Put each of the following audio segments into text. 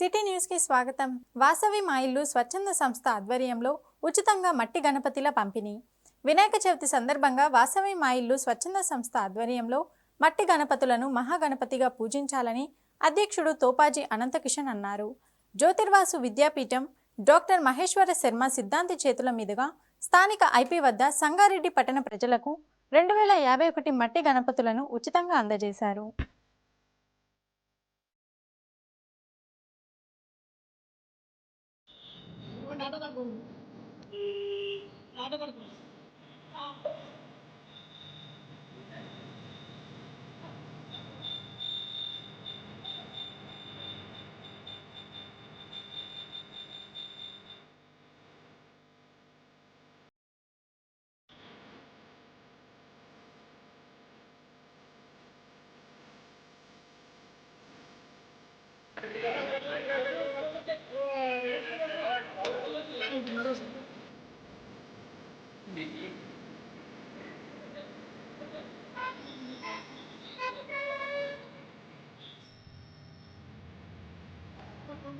City న్యూస్కి స్వాగతం. వాసవి మా ఇల్లు స్వచ్ఛంద సంస్థ ఆధ్వర్యంలో ఉచితంగా మట్టి గణపతిల పంపిణీ. వినాయక చవితి సందర్భంగా వాసవి మా ఇల్లు స్వచ్ఛంద సంస్థ ఆధ్వర్యంలో మట్టి గణపతులను మహాగణపతిగా పూజించాలని అధ్యక్షుడు తోపాజీ అనంతకిషన్ అన్నారు. జ్యోతిర్వాసు విద్యాపీఠం డాక్టర్ మహేశ్వర శర్మ సిద్ధాంతి చేతుల మీదుగా స్థానిక ఐపీ వద్ద సంగారెడ్డి పట్టణ ప్రజలకు రెండు వేల యాభై ఒకటి మట్టి గణపతులను ఉచితంగా అందజేశారు. నాటబడుతుంది నాటబడుతుంది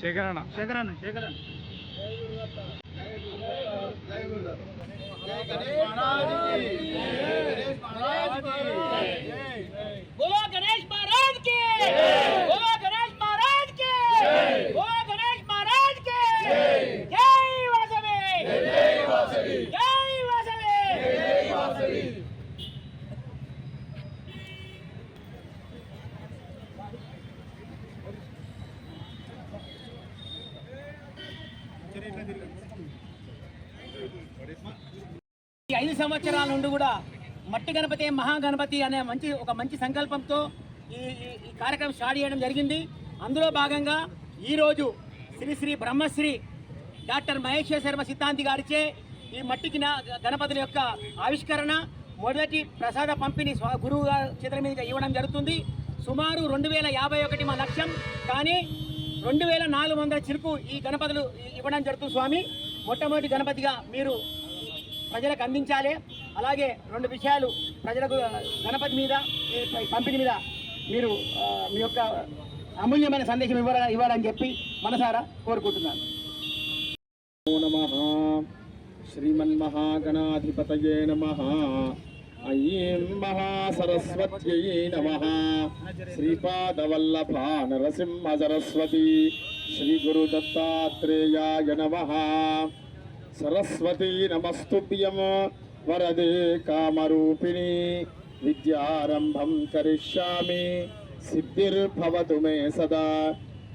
శేఖరణ శేఖరన్న. శేఖరన్న बोलो ఈ ఐదు సంవత్సరాల నుండి కూడా మట్టి గణపతి మహాగణపతి అనే మంచి ఒక మంచి సంకల్పంతో ఈ ఈ- కార్యక్రమం స్టార్ట్ చేయడం జరిగింది. అందులో భాగంగా ఈరోజు శ్రీ శ్రీ బ్రహ్మశ్రీ డాక్టర్ మహేశ్వర శర్మ సిద్ధాంతి గారిచే ఈ మట్టికి గణపతుల యొక్క ఆవిష్కరణ మొదటి ప్రసాద పంపిణీ స్వా గురువు గారి చేతుల మీద ఇవ్వడం జరుగుతుంది. సుమారు రెండు వేల యాభై ఒకటి మా లక్ష్యం. కానీ రెండు వేల నాలుగు వందల చిరుకు ఈ గణపతులు ఇవ్వడం జరుగుతుంది స్వామి. మొట్టమొదటి గణపతిగా మీరు ప్రజలకు అందించాలి. అలాగే రెండు విషయాలు ప్రజలకు గణపతి మీద ఈ పంపిణీ మీద మీరు మీ యొక్క అమూల్యమైన సందేశం ఇవ్వాల ఇవ్వాలని చెప్పి మనసారా కోరుకుంటున్నాను. నమ శ్రీమన్మహాగణాధిపతయే నమ. అయ్యేం మహాసరస్వత్యై నమ శ్రీపాదవల్లభా నరసింహ సరస్వతి శ్రీ గురు దత్తాత్రేయాయ నమ సరస్వతీ నమస్తుభ్యం వరదే కామరూపిణి విద్యారంభం కరిష్యామి సిద్ధిర్భవతు మే సదా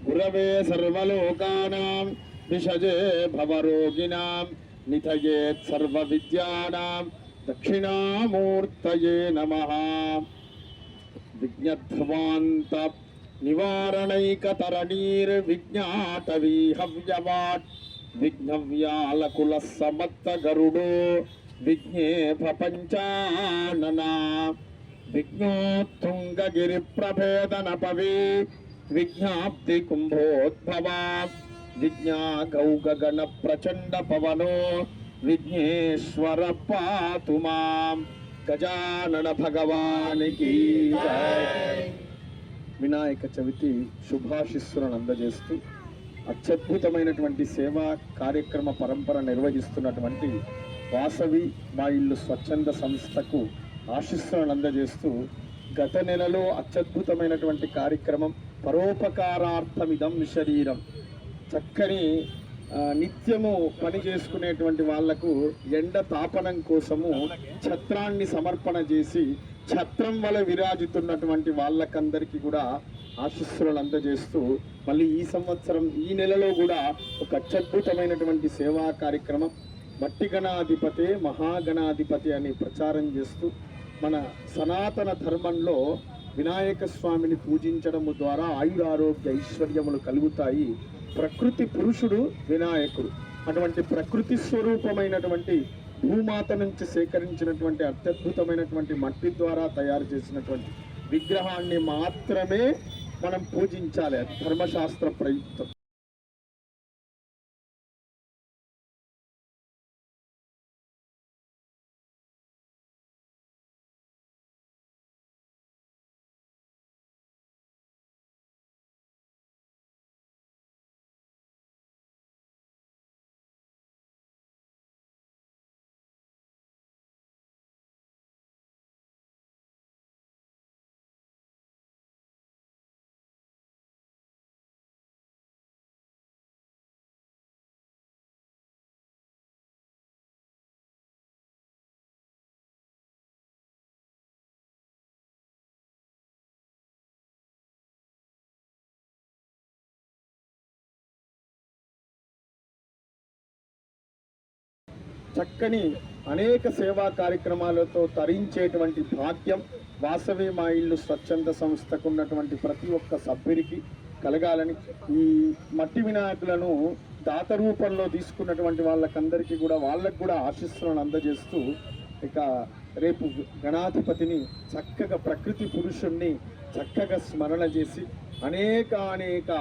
గురవే సర్వలోకానాం విషజే భవరోగిణాం నిధయేత్ సర్వవిద్యానాం దక్షిణామూర్తయే నమ. విజ్ఞధ్వాంత నివారణైకతరణీర్విజ్ఞాటవీహవ్యవాట్ విఘ్నవ్యాలకుల సమత్త గరుడో విఘ్నే ప్రపంచాననా. విఘ్నోత్తుంగగిరి ప్రభేదనపవే విజ్ఞాప్తి కుంభోద్భవా విజ్ఞా విజ్ఞాగౌగణ ప్రచండ పవనో విఘ్నేశ్వర పాతు మాం గజానన భగవానికి వినాయక చవితి శుభాశిస్సులను అందజేస్తూ అత్యద్భుతమైనటువంటి సేవా కార్యక్రమ పరంపర నిర్వహిస్తున్నటువంటి వాసవి మా ఇల్లు స్వచ్ఛంద సంస్థకు ఆశిస్సులను అందజేస్తూ గత నెలలో అత్యద్భుతమైనటువంటి కార్యక్రమం పరోపకారార్థమిదం శరీరం. చక్కని నిత్యము పని చేసుకునేటువంటి వాళ్ళకు ఎండ తాపనం కోసము ఛత్రాన్ని సమర్పణ చేసి ఛత్రం వల్ల విరాజుతున్నటువంటి వాళ్ళకందరికీ కూడా ఆశీస్సులను అందజేస్తూ మళ్ళీ ఈ సంవత్సరం ఈ నెలలో కూడా ఒక అత్యద్భుతమైనటువంటి సేవా కార్యక్రమం మట్టి గణాధిపతే మహాగణాధిపతి అని ప్రచారం చేస్తూ మన సనాతన ధర్మంలో వినాయక స్వామిని పూజించడము ద్వారా ఆయురారోగ్య ఐశ్వర్యములు కలుగుతాయి. ప్రకృతి పురుషుడు వినాయకుడు. అటువంటి ప్రకృతి స్వరూపమైనటువంటి భూమాత నుంచి సేకరించినటువంటి అత్యద్భుతమైనటువంటి మట్టి ద్వారా తయారు చేసినటువంటి విగ్రహాన్ని మాత్రమే మనం పూజించాలి. ధర్మశాస్త్ర ప్రయుక్తం. చక్కని అనేక సేవా కార్యక్రమాలతో తరించేటువంటి భాగ్యం వాసవి మా ఇల్లు స్వచ్ఛంద సంస్థకు ఉన్నటువంటి ప్రతి ఒక్క సభ్యుడికి కలగాలని ఈ మట్టి వినాయకులను దాత రూపంలో తీసుకున్నటువంటి వాళ్ళకందరికీ కూడా వాళ్ళకు కూడా ఆశీస్సులను అందజేస్తూ ఇక రేపు గణాధిపతిని చక్కగా ప్రకృతి పురుషుణ్ణి చక్కగా స్మరణ చేసి అనేక అనేక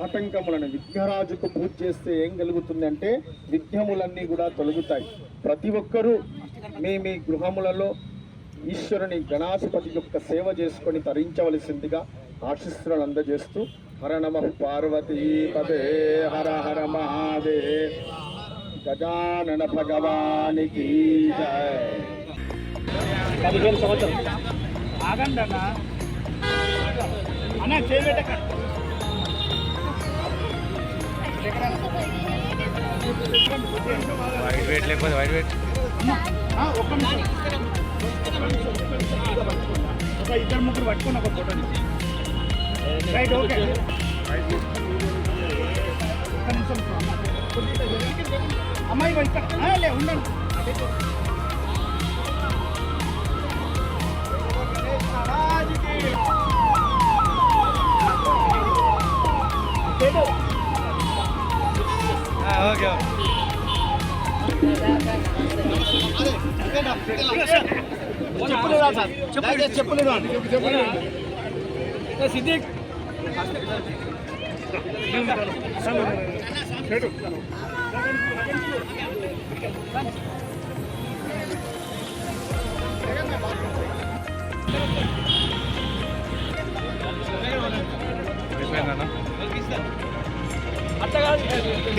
ఆటంకములను విఘ్నరాజుకు పూజ చేస్తే ఏం కలుగుతుంది అంటే విఘ్నములన్నీ కూడా తొలగుతాయి. ప్రతి ఒక్కరూ మీ మీ గృహములలో ఈశ్వరుని గణాధిపతి యొక్క సేవ చేసుకొని తరించవలసిందిగా ఆశిస్సులను అందజేస్తూ హర నమ పార్వతీ పదే హర హర మహాదే. గజానన భగవానికి పదిహేను సంవత్సరం. ఆగండి అన్న అన్న చేయబెట్టక వైట్ వెయిట్ లేకపోతే వైట్ వెయిట్ ఒక ఇద్దరు ముగ్గురు పట్టుకుని ఒక ఫోటో రైట్ ఓకే ఒక్క నిమిషం. అమ్మాయి ఇక్కడ ఆ, లే ఉండండి. ఓకే చెప్పులు చెప్పులు చెప్పులు సిద్దిక్ అట్లా కాదు